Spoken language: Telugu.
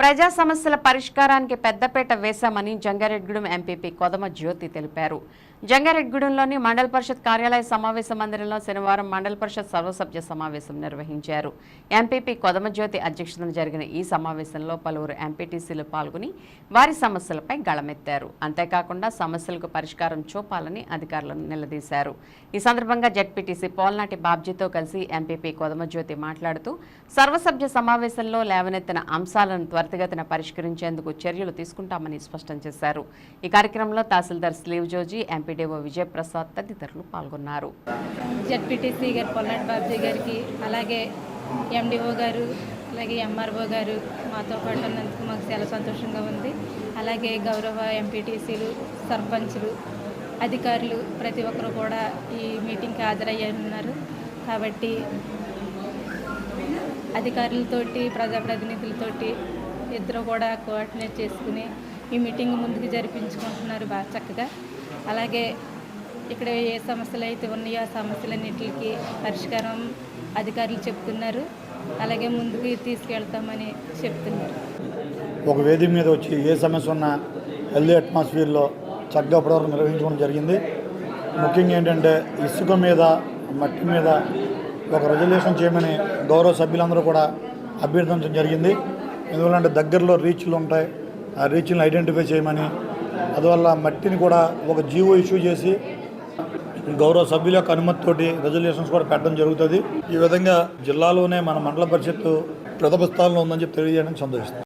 ప్రజా సమస్యల పరిష్కారానికి పెద్దపేట వేశామని జంగారెడ్గూడెం ఎంపీపీ కొదమ జ్యోతి తెలిపారు. జంగారెడ్గూడెంలోని మండల పరిషత్ కార్యాలయ సమావేశ మందిరంలో శనివారం మండల పరిషత్ సర్వసభ్య సమావేశం నిర్వహించారు. ఎంపీపీ కొదమ జ్యోతి అధ్యక్షతన జరిగిన ఈ సమావేశంలో పలువురు ఎంపీటీసీలు పాల్గొని వారి సమస్యలపై గళమెత్తారు. అంతేకాకుండా సమస్యలకు పరిష్కారం చూపాలని అధికారులను నిలదీశారు. ఈ సందర్భంగా జడ్పీటీసీ పోల్నాటి బాబ్జీతో కలిసి ఎంపీపీ కొదమ జ్యోతి మాట్లాడుతూ సర్వసభ్య సమావేశంలో లేవనెత్తిన అంశాలను త్వరితగతిన పరిష్కరించేందుకు చర్యలు తీసుకుంటామని స్పష్టం చేశారు. ఈ కార్యక్రమంలో తహసీల్దార్ స్లీవ్ జోజీ ఎంపీడీఓ విజయప్రసాద్ తదితరులు పాల్గొన్నారు. జడ్పీటీసీ గారు పొల్లాటి గారికి అలాగే ఎండిఓ గారు అలాగే ఎంఆర్ఓ గారు మాతో పాటు ఉన్నందుకు మాకు చాలా సంతోషంగా ఉంది. అలాగే గౌరవ ఎంపీటీసీలు సర్పంచులు అధికారులు ప్రతి ఒక్కరు కూడా ఈ మీటింగ్కి హాజరయ్యారు కాబట్టి అధికారులతోటి ప్రజాప్రతినిధులతోటి ఇద్దరు కూడా కోఆర్డినేట్ చేసుకుని ఈ మీటింగ్ ముందుకు జరిపించుకుంటున్నారు బాగా చక్కగా. అలాగే ఇక్కడ ఏ సమస్యలు అయితే ఉన్నాయో ఆ సమస్యలన్నింటికి పరిష్కారం అధికారులు చెప్తున్నారు. అలాగే ముందుకు తీసుకెళ్తామని చెప్తున్నారు. ఒక వేది మీద వచ్చి ఏ సమస్య ఉన్నా హెల్దీ అట్మాస్ఫియర్లో చక్కగా ఇప్పటివరకు నిర్వహించడం జరిగింది. ముఖ్యంగా ఏంటంటే ఇసుక మీద మట్టి మీద ఒక రెజల్యూషన్ చేయమని గౌరవ సభ్యులందరూ కూడా అభ్యర్థించడం జరిగింది. ఎందువల్లంటే దగ్గరలో రీచ్లు ఉంటాయి. ఆ రీచ్లను ఐడెంటిఫై చేయమని అందువల్ల మట్టిని కూడా ఒక జీవో ఇష్యూ చేసి గౌరవ సభ్యుల యొక్క అనుమతితోటి రెజల్యూషన్స్ కూడా పెట్టడం జరుగుతుంది. ఈ విధంగా జిల్లాలోనే మన మండల పరిషత్తు ప్రథమ స్థానంలో ఉందని చెప్పి తెలియజేయడానికి సంతోషిస్తాం